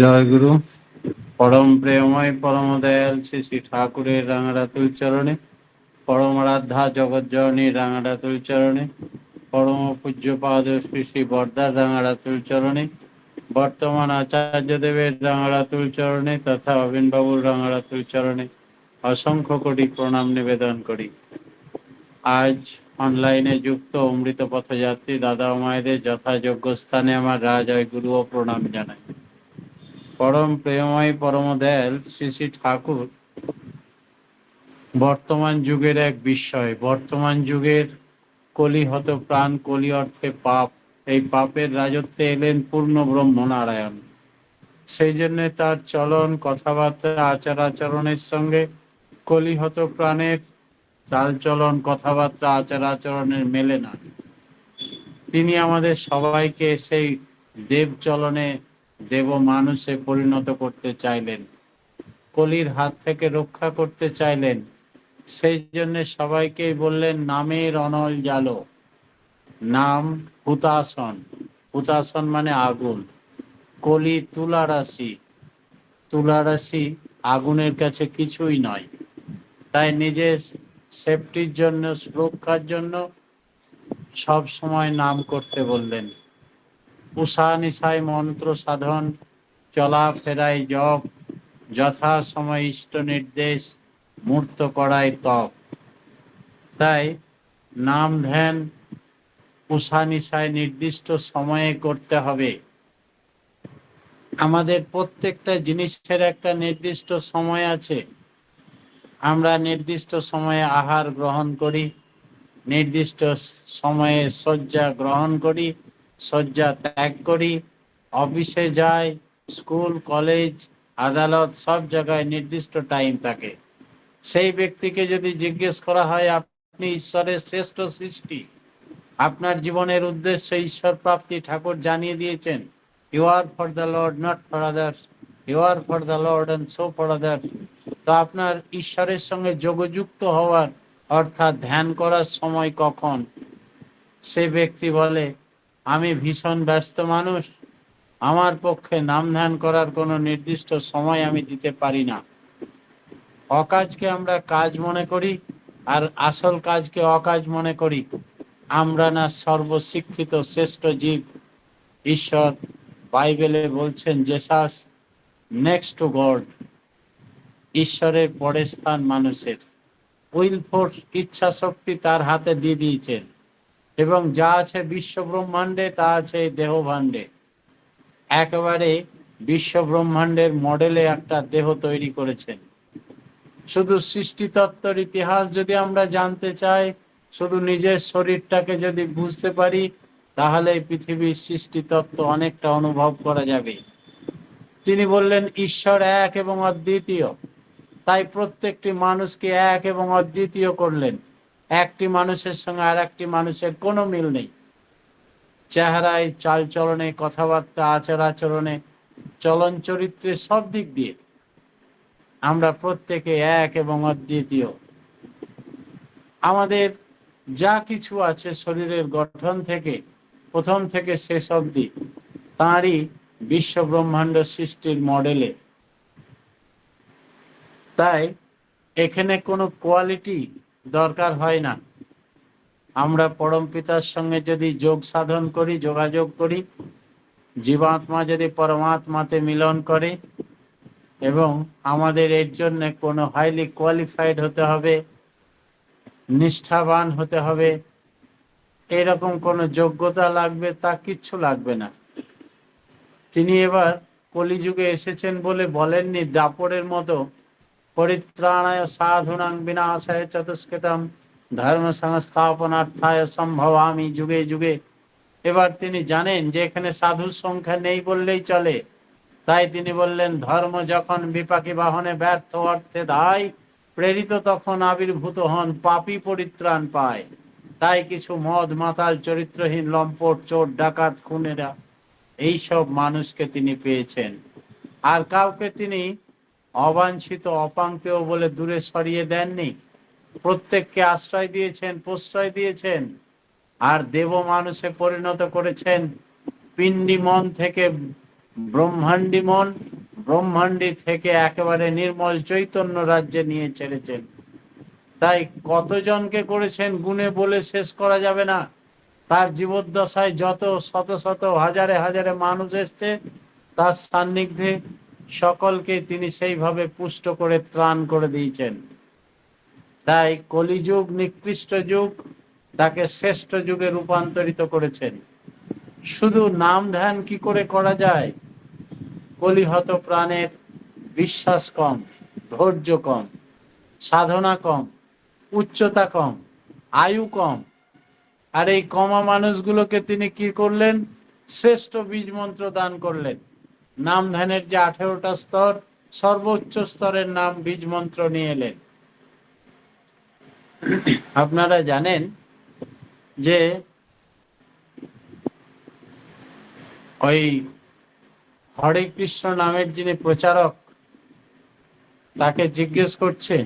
জয় গুরু। পরম প্রেমময় পরম দয়াল শ্রী শ্রী ঠাকুরের রাঙারাতুল চরণে, পরম রাধা জগজ্জননী রাঙারাতুল চরণে, পরম পূজ্যপাদ শ্রী শ্রী বর্দার রাঙারাতুল চরণে, বর্তমান আচার্য দেবের রাঙারাতুল চরণে তথা অবিন বাবুর রাঙারাতুল চরণে অসংখ্য কোটি প্রণাম নিবেদন করি। আজ অনলাইনে যুক্ত অমৃত পথযাত্রী দাদা মায়েদের যথাযোগ্য স্থানে আমার রাজয় গুরু ও প্রণাম জানাই। পরম প্রেমময় পরম দয়াল শ্রী শ্রী ঠাকুর। বর্তমান যুগের এক বিস্ময়। বর্তমান যুগের কলিহত প্রাণ, কলি অর্থে পাপ। এই পাপের রাজত্বে এলেন পূর্ণ ব্রহ্ম নারায়ণ সেই জন্য তার চলন, কথাবার্তা, আচার আচরণের সঙ্গে কলিহত প্রাণের চাল চলন, কথাবার্তা, আচার আচরণের মেলে না। তিনি আমাদের সবাইকে সেই দেব চলনে দেব মানুষে পরিণত করতে চাইলেন, কলির হাত থেকে রক্ষা করতে চাইলেন। সেই জন্য সবাইকেই বললেন, নামের অনল জালো, নাম হুতাসন। হুতাসন মানে আগুন। কলি তুলা রাশি তুলা রাশি আগুনের কাছে কিছুই নয়। তাই নিজের সেফটির জন্য, সুরক্ষার জন্য সব সময় নাম করতে বললেন। উষা নিশায় মন্ত্র সাধন, চলা ফেরায় জপ, যথা সময় ইষ্ট নির্দেশ, মূর্ত করায় তপ। তাই নাম ধ্যান উষা নিশায় নির্দিষ্ট সময়ে করতে হবে। আমাদের প্রত্যেকটা জিনিসের একটা নির্দিষ্ট সময় আছে। আমরা নির্দিষ্ট সময়ে আহার গ্রহণ করি, নির্দিষ্ট সময়ে শয্যা গ্রহণ করি শয্যা ত্যাগ করি, অফিসে যাই, স্কুল, কলেজ, আদালত, সব জায়গায় নির্দিষ্ট টাইম থাকে। সেই ব্যক্তিকে যদি জিজ্ঞেস করা হয়, আপনি ঈশ্বরের শ্রেষ্ঠ সৃষ্টি? আপনার জীবনের উদ্দেশ্য ঈশ্বর প্রাপ্তি ঠাকুর জানিয়ে দিয়েছেন। You are for the lord not for others you are for the lord and so for others তো আপনার ঈশ্বরের সঙ্গে যোগযুক্ত হওয়ার অর্থাৎ ধ্যান করার সময় কখন? সে ব্যক্তি বলে আমি ভীষণ ব্যস্ত মানুষ। আমার পক্ষে নাম ধ্যান করার কোনো নির্দিষ্ট সময় আমি দিতে পারি না। অকাজকে আমরা কাজ মনে করি আর আসল কাজকে অকাজ মনে করি। আমরা না সর্বশিক্ষিত শ্রেষ্ঠ জীব। ঈশ্বর বাইবেলে বলছেন জেসাস নেক্সট টু গড ঈশ্বরের পরের স্থান মানুষের। উইল ফোর্স ইচ্ছা শক্তি তার হাতে দিয়ে দিয়েছেন। এবং যা আছে বিশ্ব ব্রহ্মাণ্ডে তা আছে দেহ ভাণ্ডে একেবারে বিশ্ব ব্রহ্মাণ্ডের মডেলে একটা দেহ তৈরি করেছেন। শুধু সৃষ্টিতত্ত্বর ইতিহাস যদি আমরা জানতে চাই, শুধু নিজের শরীরটাকে যদি বুঝতে পারি, তাহলে পৃথিবীর সৃষ্টিতত্ত্ব অনেকটা অনুভব করা যাবে। তিনি বললেন, ঈশ্বর এক এবং অদ্বিতীয়। তাই প্রত্যেকটি মানুষকে এক এবং অদ্বিতীয় করলেন। একটি মানুষের সঙ্গে আর একটি মানুষের কোনো মিল নেই। চেহারায়, চালচলনে, কথাবার্তা আচার আচরণে চলন চরিত্রে সব দিক দিয়ে আমরা প্রত্যেকে এক এবং অদ্বিতীয়। আমাদের যা কিছু আছে শরীরের গঠন থেকে, প্রথম থেকে শেষ অবধি, তাঁরই বিশ্ব ব্রহ্মাণ্ড সৃষ্টির মডেলে। তাই এখানে কোনো কোয়ালিটি দরকার হয় না। আমরা পরম পিতার সঙ্গে যদি যোগ সাধন করি, যোগাযোগ করি, জীবাত্মা যদি পরমাত্মাতে মিলন করে, এবং আমাদের এর জন্য কোনো হাইলি কোয়ালিফাইড হতে হবে, নিষ্ঠাবান হতে হবে, এরকম কোনো যোগ্যতা লাগবে তা কিচ্ছু লাগবে না। তিনি এবার কলিযুগে এসেছেন বলে বলেননি, দাপরের মতো পরিত্রাণায় সাধুনাং বিনাশায় চতুষ্কৃতম ধর্ম সংস্থাপনার্থায় সম্ভবামি যুগে যুগে। এবার তিনি জানেন যে এখানে সাধুর সংখ্যা নেই বললেই চলে। তাই তিনি বললেন, ধর্ম যখন বিপাকী বাহনে ব্যর্থ অর্থে দায়, প্রেরিত তখন আবির্ভূত হন, পাপি পরিত্রাণ পায়। তাই কিছু মদ, মাতাল, চরিত্রহীন, লম্পট, চোর, ডাকাত, খুনেরা, এইসব মানুষকে তিনি পেয়েছেন। আর কাউকে তিনি অবাঞ্ছিত অপাঙ্কেয় বলে দূরে সরিয়ে দেননি। প্রত্যেককে আশ্রয় দিয়েছেন, প্রশ্রয় দিয়েছেন। আর দেব মানুষে পরিণত করেছেন পিণ্ডি মন থেকে ব্রহ্মাণ্ডী মন, ব্রহ্মাণ্ডী থেকে একেবারে নির্মল চৈতন্য রাজ্যে নিয়ে ছেড়েছেন তাই কতজনকে করেছেন গুণে বলে শেষ করা যাবে না। তার জীবদ্দশায় যত শত শত, হাজারে হাজারে মানুষ এসছে, তার সান্নিধ্যে সকলকে তিনি সেইভাবে পুষ্ট করে ত্রাণ করে দিয়েছেন। তাই কলিযুগ, নিকৃষ্ট যুগ, তাকে শ্রেষ্ঠ যুগে রূপান্তরিত করেছেন। শুধু নাম ধ্যান কি করে করা যায়? কলিহত প্রাণের বিশ্বাস কম, ধৈর্য কম, সাধনা কম, উচ্চতা কম, আয়ু কম। আর এই কমা মানুষগুলোকে তিনি কি করলেন? শ্রেষ্ঠ বীজ মন্ত্র দান করলেন। নাম ধ্যানের যে আঠেরোটা স্তর, সর্বোচ্চ স্তরের নাম বীজ মন্ত্র নিয়ে এলেন। আপনারা জানেন যে ওই হরে কৃষ্ণ নামের যিনি প্রচারক, তাকে জিজ্ঞেস করছে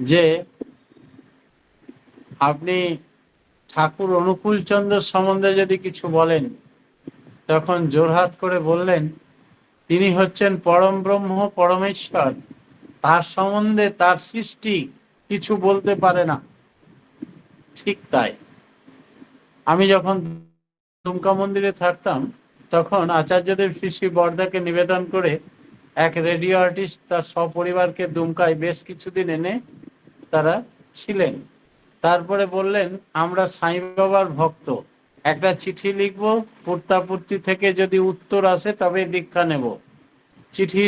যে, আপনি ঠাকুর অনুকূল চন্দ্র সম্বন্ধে যদি কিছু বলেন তখন জোরহাত করে বললেন, তিনি হচ্ছেন পরম ব্রহ্ম, পরমেশ্বর। তার সম্বন্ধে তার সৃষ্টি কিছু বলতে পারে না। ঠিক তাই। আমি যখন দুমকা মন্দিরে থাকতাম, তখন আচার্যদেব শ্রী শ্রী বর্দাকে নিবেদন করে এক রেডিও আর্টিস্ট তার সপরিবারকে দুমকায় বেশ কিছুদিন এনে তারা ছিলেন। তারপরে বললেন, আমরা সাই বাবার ভক্ত। একটা চিঠি লিখব পূর্তাপূর্তি থেকে যদি উত্তর আসে তবে দীক্ষা নেব চিঠি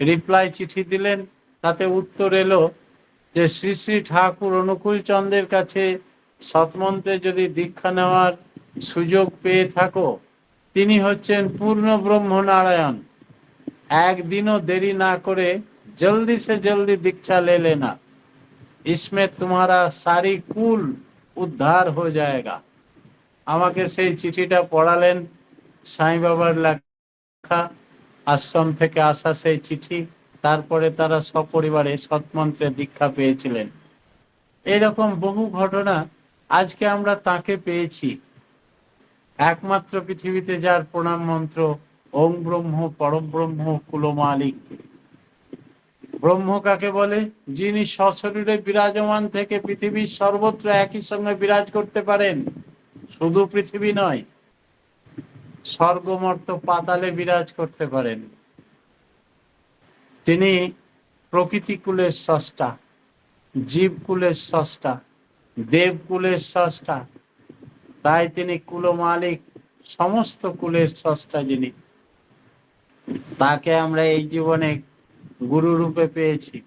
রিপ্লাই চিঠি দিলেন তাতে উত্তর এলো যে শ্রী শ্রী ঠাকুর অনুকূল চন্দ্রের কাছে সৎমন্ত্রে যদি দীক্ষা নেওয়ার সুযোগ পেয়ে থাকো তিনি হচ্ছেন পূর্ণ ব্রহ্ম নারায়ণ একদিনও দেরি না করে জলদি সে জলদি দীক্ষা লে लेना इसमें तुम्हारा सारी কুল উদ্ধার হয়ে যায়গা আমাকে সেই চিঠিটা পড়ালেন সাই বাবার লেখা, আশ্রম থেকে আসা সেই চিঠি। তারপরে তারা সপরিবারে সৎমন্ত্রে দীক্ষা পেয়েছিলেন। এরকম বহু ঘটনা আজকে আমরা তাকে পেয়েছি। একমাত্র পৃথিবীতে যার প্রণাম মন্ত্র ওম ব্রহ্ম পরব্রহ্ম কুলমালিক ব্রহ্ম কাকে বলে? যিনি সশরীরে বিরাজমান থেকে পৃথিবীর সর্বত্র একই সঙ্গে বিরাজ করতে পারেন। শুধু পৃথিবী নয়, স্বর্গমর্ত পাতালে বিরাজ করতে পারেন। তিনি প্রকৃতি প্রকৃতিকুলের স্রষ্টা, জীবকুলের স্রষ্টা, দেবকুলের স্রষ্টা। তাই তিনি কুল মালিক সমস্ত কুলের স্রষ্টা যিনি। তাকে আমরা এই জীবনে গুরু রূপে পেয়েছি।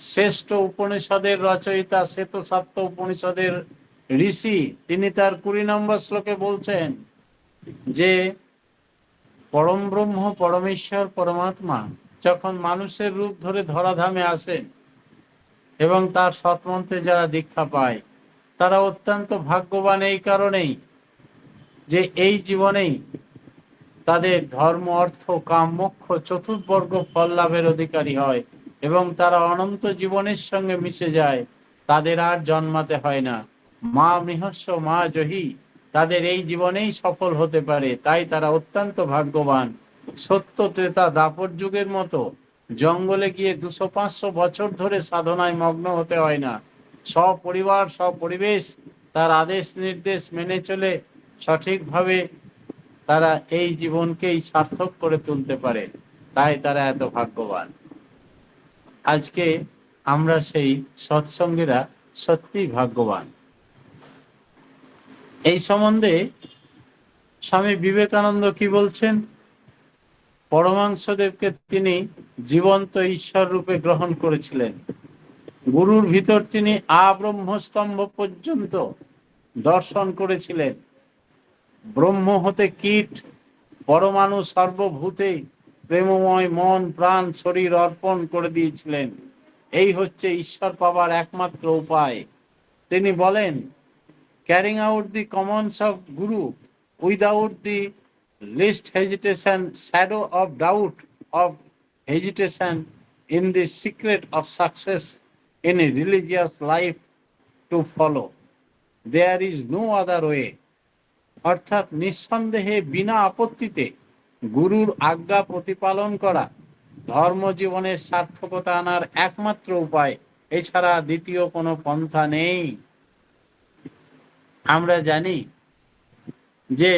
শ্রেষ্ঠ উপনিষদের রচয়িতা শ্বেত সত্য উপনিষদের ঋষি, তিনি তার কুড়ি নম্বর শ্লোকে বলছেন যে, পরম ব্রহ্ম, পরমেশ্বর, পরমাত্মা যখন মানুষের রূপ ধরে ধরাধামে আসেন এবং তার সৎমন্ত্রে যারা দীক্ষা পায়, তারা অত্যন্ত ভাগ্যবান এই কারণেই যে এই জীবনেই তাদের ধর্ম, অর্থ, কাম, মোক্ষ, চতুর্বর্গ ফল লাভের অধিকারী হয় এবং তারা অনন্ত জীবনের সঙ্গে মিশে যায়, তাদের আর জন্মাতে হয় না। মা বৃহস্ব মা জহি, তাদের এই জীবনেই সফল হতে পারে, তাই তারা অত্যন্ত ভাগ্যবান। সত্য ত্রেতা দাপর যুগের মতো, জঙ্গলে গিয়ে দুশো পাঁচশো বছর ধরে সাধনায় মগ্ন হতে হয় না। সপরিবার, সপরিবেশ, তার আদেশ নির্দেশ মেনে চলে সঠিকভাবে তারা এই জীবনকেই সার্থক করে তুলতে পারে, তাই তারা এত ভাগ্যবান। আজকে আমরা সেই সৎসঙ্গীরা সত্যি ভাগ্যবান। এই সম্বন্ধে স্বামী বিবেকানন্দ কি বলছেন? পরমাংশদেবকে তিনি জীবন্ত ঈশ্বর রূপে গ্রহণ করেছিলেন। গুরুর ভিতর তিনি আব্রহ্মস্তম্ভ পর্যন্ত দর্শন করেছিলেন। ব্রহ্ম হতে কীট, পরমাণু সর্বভূতে প্রেমময় মন, প্রাণ, শরীর অর্পণ করে দিয়েছিলেন। এই হচ্ছে ঈশ্বর পাবার একমাত্র উপায়। তিনি বলেন carrying out the commands of guru without the least hesitation shadow of doubt of hesitation in the secret of success in a religious life to follow. There is no other way. অর্থাৎ নিঃসন্দেহে বিনা আপত্তিতে গুরুর আজ্ঞা প্রতিপালন করা ধর্ম জীবনের সার্থকতা আনার একমাত্র উপায়, এছাড়া দ্বিতীয় কোনো পন্থা নেই আমরা জানি যে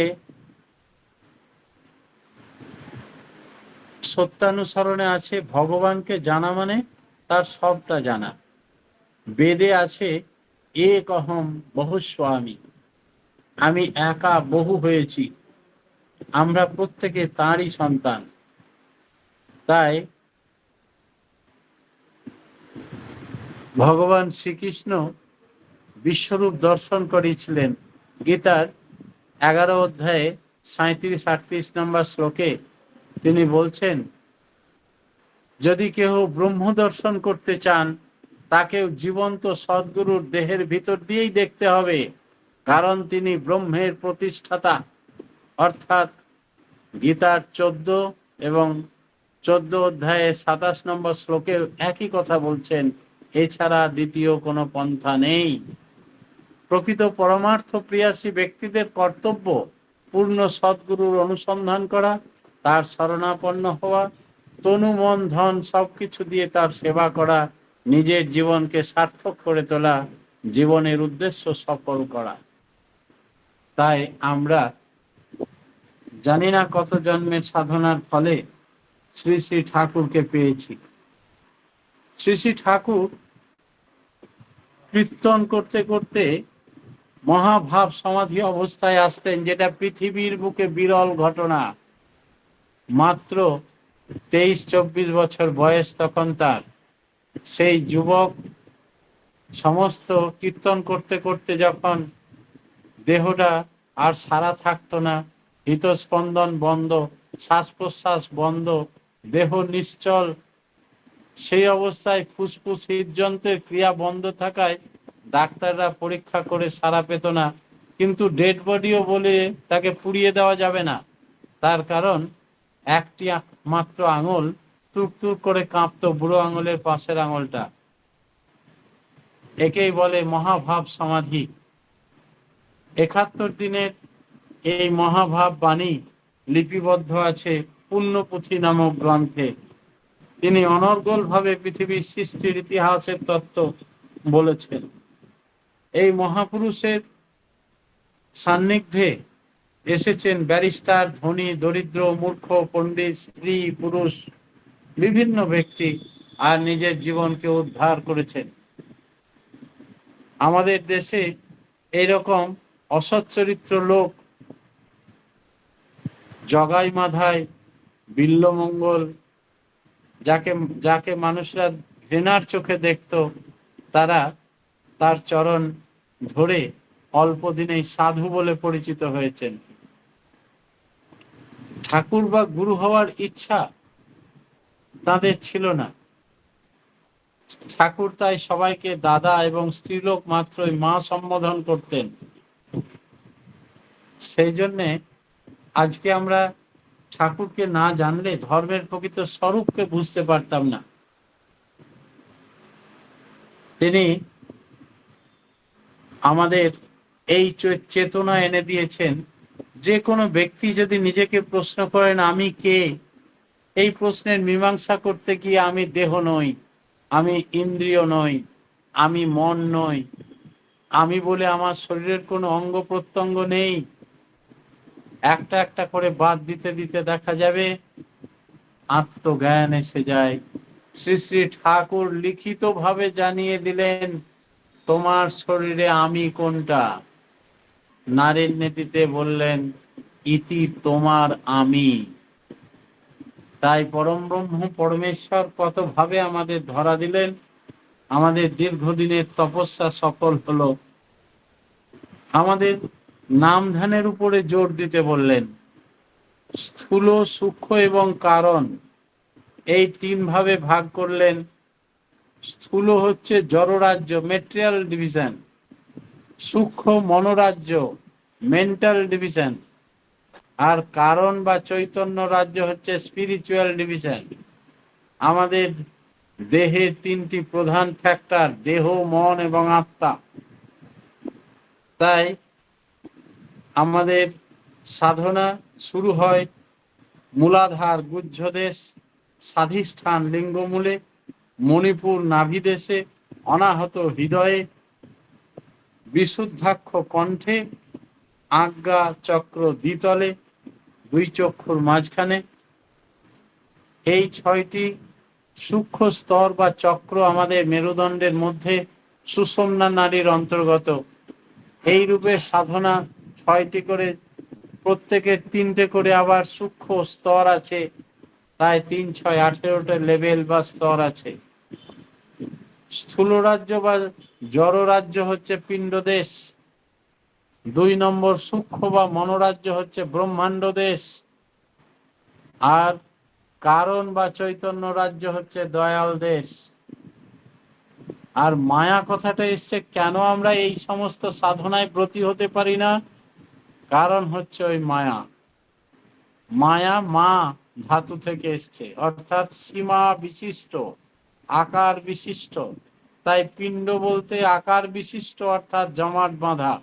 সত্যানুসরণে আছে ভগবানকে জানা মানে তার সবটা জানা। বেদে আছে, এক অহম বহুস্বামী আমি একা বহু হয়েছি। আমরা প্রত্যেকে তাঁরই সন্তান। তাই ভগবান শ্রীকৃষ্ণ বিশ্বরূপ দর্শন করেছিলেন গীতার এগারো অধ্যায়ে সাঁত্রিশ আটত্রিশ নম্বর শ্লোকে তিনি বলছেন, যদি কেহ ব্রহ্ম দর্শন করতে চান, তাকেও জীবন্ত সদ্গুরুর দেহের ভিতর দিয়েই দেখতে হবে, কারণ তিনি ব্রহ্মের প্রতিষ্ঠাতা। অর্থাৎ গীতার চোদ্দ এবং চোদ্দ অধ্যায়ে সাতাশ নম্বর শ্লোকে একই কথা বলছেন, এছাড়া দ্বিতীয় কোনো পন্থা নেই। প্রকৃত পরমার্থ প্রিয়াসী ব্যক্তিদের কর্তব্য পূর্ণ সদ্গুরুর অনুসন্ধান করা, তার শরণাপন্ন হওয়া, তনু, মন, ধন সবকিছু দিয়ে তার সেবা করা, নিজের জীবনকে সার্থক করে তোলা, জীবনের উদ্দেশ্য সফল করা। তাই আমরা জানি না কত জন্মের সাধনার ফলে শ্রী শ্রী ঠাকুরকে পেয়েছি। শ্রী শ্রী ঠাকুর কীর্তন করতে করতে মহাভাব সমাধি অবস্থায় আসতেন, যেটা পৃথিবীর বুকে বিরল ঘটনা। মাত্র তেইশ চব্বিশ বছর বয়স তখন তার। সেই যুবক সমস্ত কীর্তন করতে করতে যখন দেহটা আর সারা থাকতো না হৃতস্পন্দন বন্ধ শ্বাস প্রশ্বাস বন্ধ, দেহ নিশ্চল, সেই অবস্থায় ফুসফুস হৃদযন্ত্রের ক্রিয়া বন্ধ থাকায় ডাক্তাররা পরীক্ষা করে সারা পেত না, কিন্তু ডেড বডিও বলে তাকে পুড়িয়ে দেওয়া যাবে না। তার কারণ, একটি মাত্র আঙুল, টুকটুক করে কাঁপতো বুড়ো আঙুলের পাশের আঙুলটা। একেই বলে মহাভাব সমাধি। একাত্তর দিনের এই মহাভাব বাণী লিপিবদ্ধ আছে পুণ্যপুঁথি নামক গ্রন্থে। তিনি অনর্গল ভাবে পৃথিবীর সৃষ্টির ইতিহাসের তত্ত্ব বলেছেন। এই মহাপুরুষের সান্নিধ্যে এসেছেন ব্যারিস্টার, ধনী, দরিদ্র, মূর্খ, পণ্ডিত, স্ত্রী, পুরুষ, বিভিন্ন ব্যক্তি আর নিজের জীবনকে উদ্ধার করেছেন। আমাদের দেশে এইরকম অসৎ চরিত্র লোক জগাই মাধায় বিল্লমঙ্গল, যাকে যাকে মানুষরা ঘৃণার চোখে দেখত, তারা তার চরণ ধরে অল্প দিনেই সাধু বলে পরিচিত হয়েছেন। ঠাকুর বা গুরু হওয়ার ইচ্ছা তাদের ছিল না। ঠাকুর তাই সবাইকে দাদা এবং স্ত্রীলোক মাত্রই মা সম্বোধন করতেন। সেই জন্যে আজকে আমরা ঠাকুরকে না জানলে ধর্মের প্রকৃত স্বরূপকে বুঝতে পারতাম না। তিনি আমাদের এই চেতনা এনে দিয়েছেন, যে কোনো ব্যক্তি যদি নিজেকে প্রশ্ন করেন, আমি কে? এই প্রশ্নের মীমাংসা করতে গিয়ে আমি দেহ নই, আমি ইন্দ্রিয় নই, আমি মন নই, আমি বলে আমার শরীরের কোনো অঙ্গ প্রত্যঙ্গ নেই। একটা একটা করে বাদ দিতে দিতে দেখা যাবে, আত্মজ্ঞান এসে যায়। শ্রী শ্রী ঠাকুর লিখিত ভাবে জানিয়ে দিলেন তোমার শরীরে আমি কোনটা? নারীর নীতিতে বললেন, ইতি তোমার আমি। তাই পরম ব্রহ্ম পরমেশ্বর কত ভাবে আমাদের ধরা দিলেন? আমাদের দীর্ঘদিনের তপস্যা সফল হলো। আমাদের নাম ধ্যানের উপরে জোর দিতে বললেন, স্থূল, সূক্ষ্ম এবং কারণ। এই তিন ভাবে ভাগ করলেন স্থূল হচ্ছে জড়রাজ্য মেটেরিয়াল ডিভিশন সূক্ষ্ম মনোরাজ্য মেন্টাল ডিভিশন আর কারণ বা চৈতন্য রাজ্য হচ্ছে স্পিরিচুয়াল ডিভিশন আমাদের দেহের তিনটি প্রধান ফ্যাক্টর দেহ, মন এবং আত্মা। তাই আমাদের সাধনা শুরু হয় মূলাধার গুহ্যদেশ, স্বাধিষ্ঠান লিঙ্গমূলে। মণিপুর নাভিদেশে অনাহত হৃদয়ে বিশুদ্ধাক্ষ কণ্ঠে আজ্ঞা চক্র দ্বিতলে দুই চক্ষুর মাঝখানে। এই ছয়টি সূক্ষ্ম স্তর বা চক্র আমাদের মেরুদণ্ডের মধ্যে সুষমনা নারীর অন্তর্গত। এই রূপে সাধনা ছয়টি করে, প্রত্যেকের তিনটে করে আবার সূক্ষ্ম স্তর আছে। তাই তিন, ছয়, আঠেরোটা লেভেল বা স্তর আছে। স্থূল রাজ্য বা জড় রাজ্য হচ্ছে পিণ্ড দেশ দুই নম্বর সূক্ষ্ম বা মনোরাজ্য হচ্ছে ব্রহ্মাণ্ড দেশ। আর কারণ বা চৈতন্য রাজ্য হচ্ছে দয়াল দেশ। আর মায়া কথাটা এসছে, কেন আমরা এই সমস্ত সাধনায় ব্রতী হতে পারি না? কারণ হচ্ছে ওই মায়া। মায়া মা ধাতু থেকে এসছে। অর্থাৎ সীমা বিশিষ্ট, আকার বিশিষ্ট। তাই পিণ্ড বলতে আকার বিশিষ্ট অর্থাৎ জমাট বাঁধা।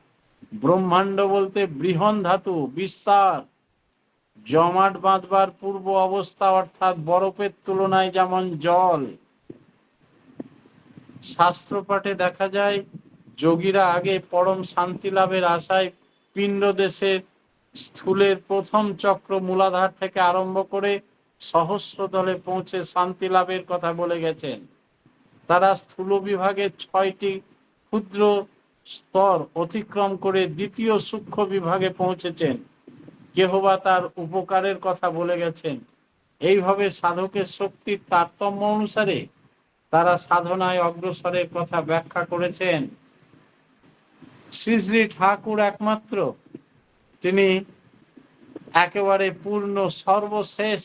ব্রহ্মাণ্ড বলতে বৃহন ধাতু, বিস্তার। জমাট বাঁধবার পূর্ব অবস্থা অর্থাৎ বরফের তুলনায় যেমন জল। শাস্ত্র পাঠে দেখা যায়, যোগীরা আগে পরম শান্তি লাভের আশায় পিণ্ড দেশের স্থূলের প্রথম চক্র মূলাধার থেকে আরম্ভ করে সহস্র দলে পৌঁছে শান্তি লাভের কথা বলে গেছেন। তারা স্থূল বিভাগের ছয়টি ক্ষুদ্র স্তর অতিক্রম করে দ্বিতীয় সূক্ষ্ম বিভাগে পৌঁছেছেন। কেহবা তার উপকারের কথা বলে গেছেন। এইভাবে সাধকের শক্তির তারতম্য অনুসারে তারা সাধনায় অগ্রসরের কথা ব্যাখ্যা করেছেন। শ্রী শ্রী ঠাকুর একমাত্র তিনি একেবারে পূর্ণ সর্বশেষ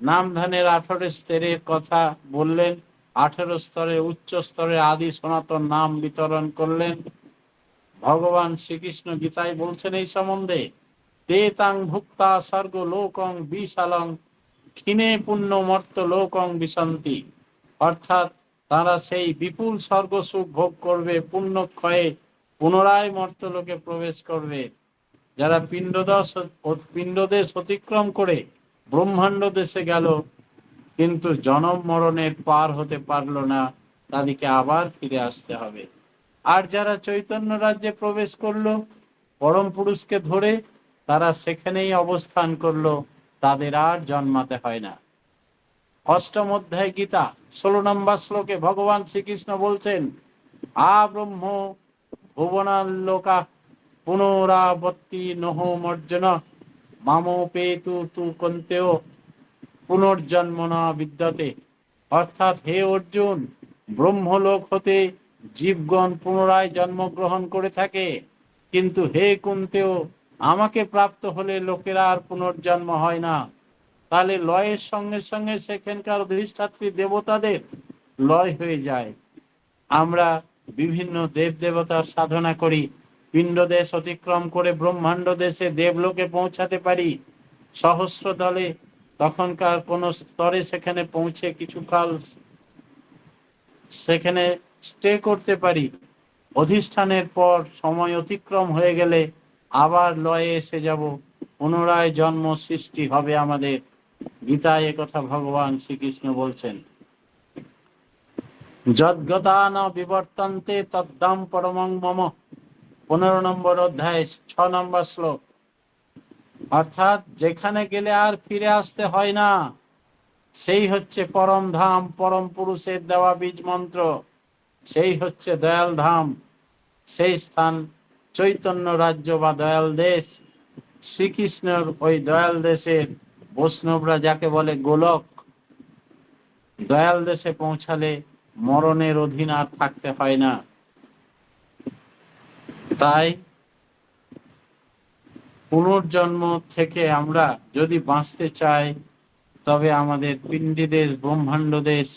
নামধানের আঠারো স্তরের কথা বললেন, আঠেরো স্তরে, উচ্চ স্তরের আদি সনাতন নাম বিতরণ করলেন। ভগবান শ্রীকৃষ্ণ গীতায় বলছেন এই সম্বন্ধে তে তাং ভুক্তা স্বর্গ লোকং বিশালং, ক্ষীণে পুণ্য মর্ত লোকং বিশান্তি অর্থাৎ তারা সেই বিপুল স্বর্গ সুখ ভোগ করবে পুণ্য ক্ষয়ে পুনরায় মর্তলোকে প্রবেশ করবে। যারা পিণ্ডদশ পিণ্ডদেশ অতিক্রম করে ব্রহ্মাণ্ড দেশে গেল, কিন্তু জনম মরণের পার হতে পারল না, তাদেরকে আবার ফিরে আসতে হবে। আর যারা চৈতন্য রাজ্যে প্রবেশ করল, পরম পুরুষকে ধরে তারা সেখানেই অবস্থান করল, তাদের আর জন্মাতে হয় না। অষ্টম অধ্যায় গীতা, ষোলো নম্বর শ্লোকে ভগবান শ্রীকৃষ্ণ বলছেন, আ ব্রহ্ম ভুবনাল্লোকা পুনরাবর্তী নহ মর্জন। মামো পেতু তু কন্তেও পুনর্জন্ম না বিদ্যাতে। অর্থাৎ হে অর্জুন, ব্রহ্মলোক হতে জীবগণ পুনরায় জন্মগ্রহণ করে থাকে। কিন্তু হে কুন্তেও, আমাকে প্রাপ্ত হলে লোকেরা আর পুনর্জন্ম হয় না। তাহলে লয়ের সঙ্গে সঙ্গে সেখানকার অধিষ্ঠাত্রী দেবতাদের লয় হয়ে যায়। আমরা বিভিন্ন দেব দেবতার সাধনা করি। পিণ্ড দেশ অতিক্রম করে ব্রহ্মাণ্ড দেশে দেবলোকে পৌঁছাতে পারি। সহস্র দলে তখনকার কোন স্তরে সেখানে পৌঁছে কিছুকাল সেখানে স্টে করতে পারি। অধিষ্ঠানের পর সময় অতিক্রম হয়ে গেলে আবার লয়ে এসে যাব। পুনরায় জন্ম সৃষ্টি হবে আমাদের। গীতায় কথা ভগবান শ্রীকৃষ্ণ বলছেন। যদ্গতা ন বিবর্তন্তে তদ্দাম পরমং মম। পনেরো নম্বর অধ্যায়, ছ নম্বর শ্লোক। অর্থাৎ যেখানে গেলে আর ফিরে আসতে হয় না, সেই হচ্ছে পরম ধাম, পরম পুরুষের দেওয়া বীজ মন্ত্র। সেই হচ্ছে দয়াল ধাম। সেই স্থান চৈতন্য রাজ্য বা দয়াল দেশ। শ্রীকৃষ্ণের ওই দয়াল দেশের বৈষ্ণবরা যাকে বলে গোলক, দয়াল দেশে পৌঁছালে মরণের অধীন আর থাকতে হয় না। তাই পুনর্জন্ম থেকে আমরা যদি বাঁচতে চাই, তবে আমাদের পিণ্ডি দেশ ব্রহ্মাণ্ড দেশ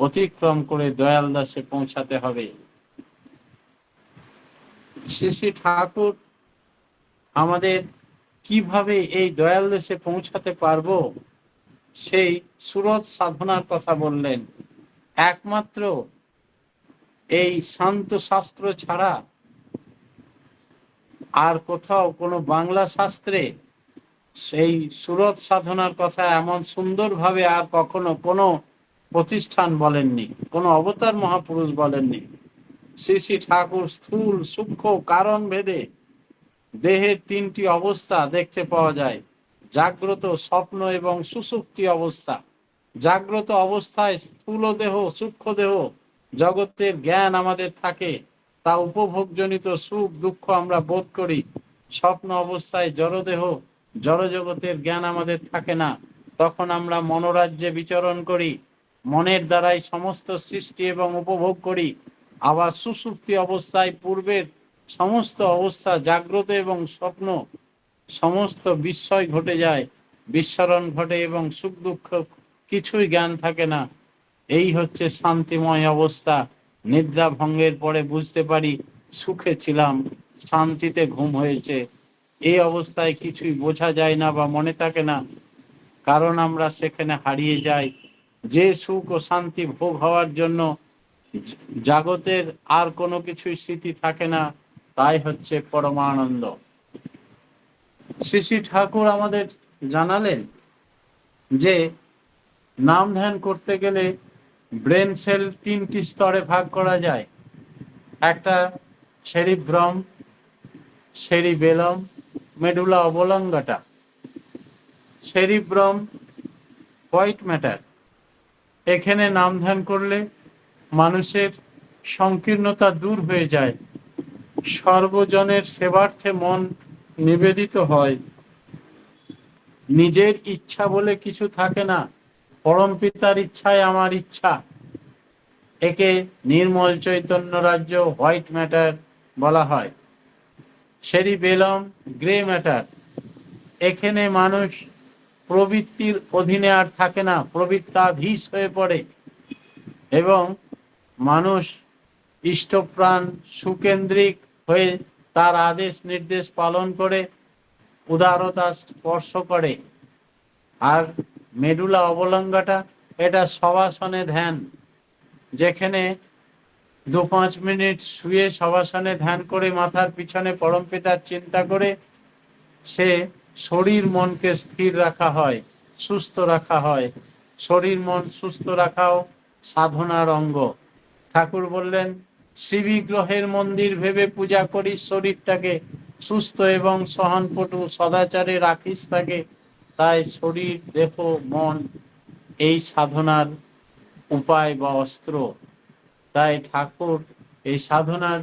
অতিক্রম করে দয়াল দাসে পৌঁছাতে হবে। শ্রী ঠাকুর, আমাদের কীভাবে এই দয়াল দেশে পৌঁছাতে পারব? সেই সুরত সাধনার কথা বললেন। একমাত্র এই শান্ত শাস্ত্র ছাড়া আর কোথাও কোনো বাংলা শাস্ত্রে সেই সুরত সাধনার কথা এমন সুন্দরভাবে আর কখনো কোনো প্রতিষ্ঠান বলেননি, কোনো অবতার মহাপুরুষ বলেননি। শ্রী শ্রী ঠাকুর স্থূল, সূক্ষ্ম, কারণ ভেদে দেহের তিনটি অবস্থা দেখতে পাওয়া যায়। জাগ্রত স্বপ্ন এবং সুসুপ্তি অবস্থা। জাগ্রত অবস্থায় স্থূল দেহ, সূক্ষ্ম দেহ, জগতের জ্ঞান আমাদের থাকে। তা উপভোগজনিত সুখ দুঃখ আমরা বোধ করি। স্বপ্ন অবস্থায় জড়দেহ, জড়জগতের জ্ঞান আমাদের থাকে না। তখন আমরা মনোরাজ্যে বিচরণ করি, মনের দ্বারাই সমস্ত সৃষ্টি এবং উপভোগ করি। আবার সুসুপ্তি অবস্থায় পূর্বের সমস্ত অবস্থা জাগ্রত এবং স্বপ্ন, সমস্ত বিস্ময় ঘটে যায়। বিস্মরণ ঘটে এবং সুখ দুঃখ কিছুই জ্ঞান থাকে না। এই হচ্ছে শান্তিময় অবস্থা। নিদ্রা ভঙ্গের পরে বুঝতে পারি সুখে ছিলাম, শান্তিতে ঘুম হয়েছে। এই অবস্থায় কিছুই বোঝা যায় না বা মনে থাকে না। কারণ আমরা সেখানে হারিয়ে যাই। যে সুখ ও শান্তি ভোগ হওয়ার জন্য জাগতের আর কোনো কিছুই স্মৃতি থাকে না, তাই হচ্ছে পরমানন্দ। শ্রী শ্রী ঠাকুর আমাদের জানালেন যে, নাম ধ্যান করতে গেলে ব্রেন সেল তিনটি স্তরে ভাগ করা যায়। একটা cerebrum, cerebellum, medulla oblongata. Cerebrum, white matter. এখানে নাম ধ্যান করলে মানুষের সংকীর্ণতা দূর হয়ে যায়। সর্বজনের সেবার্থে মন নিবেদিত হয়। নিজের ইচ্ছা বলে কিছু থাকে না। পরম পিতার ইচ্ছায় আমার ইচ্ছা। একে নির্মল চৈতন্য রাজ্য হোয়াইট ম্যাটার বলা হয়। সেরি বেলম গ্রে ম্যাটার। এখানে মানুষ প্রবৃত্তির অধীনে আর থাকে না প্রবৃত্তা প্রবৃত্তাধীশ হয়ে পড়ে। এবং মানুষ ইষ্টপ্রাণ সুকেন্দ্রিক হয়ে তার আদেশ নির্দেশ পালন করে, উদারতা স্পর্শ করে। আর মেডুলা অবলঙ্গাটা, এটা সবাসনে ধ্যান। যেখানে দু পাঁচ মিনিট শুয়ে সবাসনে ধ্যান করে মাথার পিছনে পরম পিতার চিন্তা করে সে শরীর মনকে স্থির রাখা হয়, সুস্থ রাখা হয়। শরীর মন সুস্থ রাখাও সাধনার অঙ্গ। ঠাকুর বললেন, শ্রীবিগ্রহের মন্দির ভেবে পূজা করিস, শরীরটাকে সুস্থ এবং সহনপটু সদাচারে রাখিস তাকে। তাই শরীর, দেহ, মন এই সাধনার উপায় বা অস্ত্র। তাই ঠাকুর এই সাধনার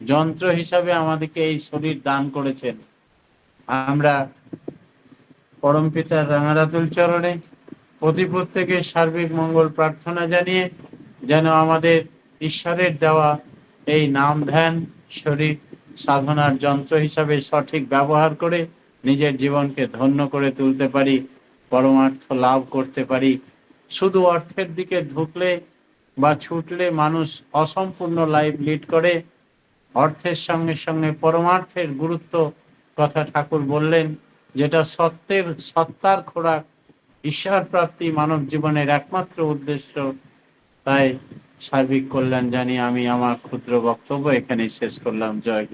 যন্ত্র হিসাবে আমাদেরকে এই শরীর দান করেছেন। আমরা পরম পিতার রাঙারাতুল চরণে প্রতি প্রত্যেকের সার্বিক মঙ্গল প্রার্থনা জানিয়ে যেন আমাদের ঈশ্বরের দেওয়া এই নাম ধ্যান শরীর সাধনার যন্ত্র হিসাবে সঠিক ব্যবহার করে নিজের জীবনকে ধন্য করে তুলতে পারি, পরমার্থ লাভ করতে পারি। শুধু অর্থের দিকে ঢুকলে বা ছুটলে মানুষ অসম্পূর্ণ লাইফ লিড করে। অর্থের সঙ্গে সঙ্গে পরমার্থের গুরুত্ব কথা ঠাকুর বললেন, যেটা সত্যের, সত্তার খোরাক, ঈশ্বর প্রাপ্তি, মানব জীবনের একমাত্র উদ্দেশ্য। তাই সার্বিক কল্যাণ জানি আমি আমার ক্ষুদ্র বক্তব্য এখানেই শেষ করলাম। জয়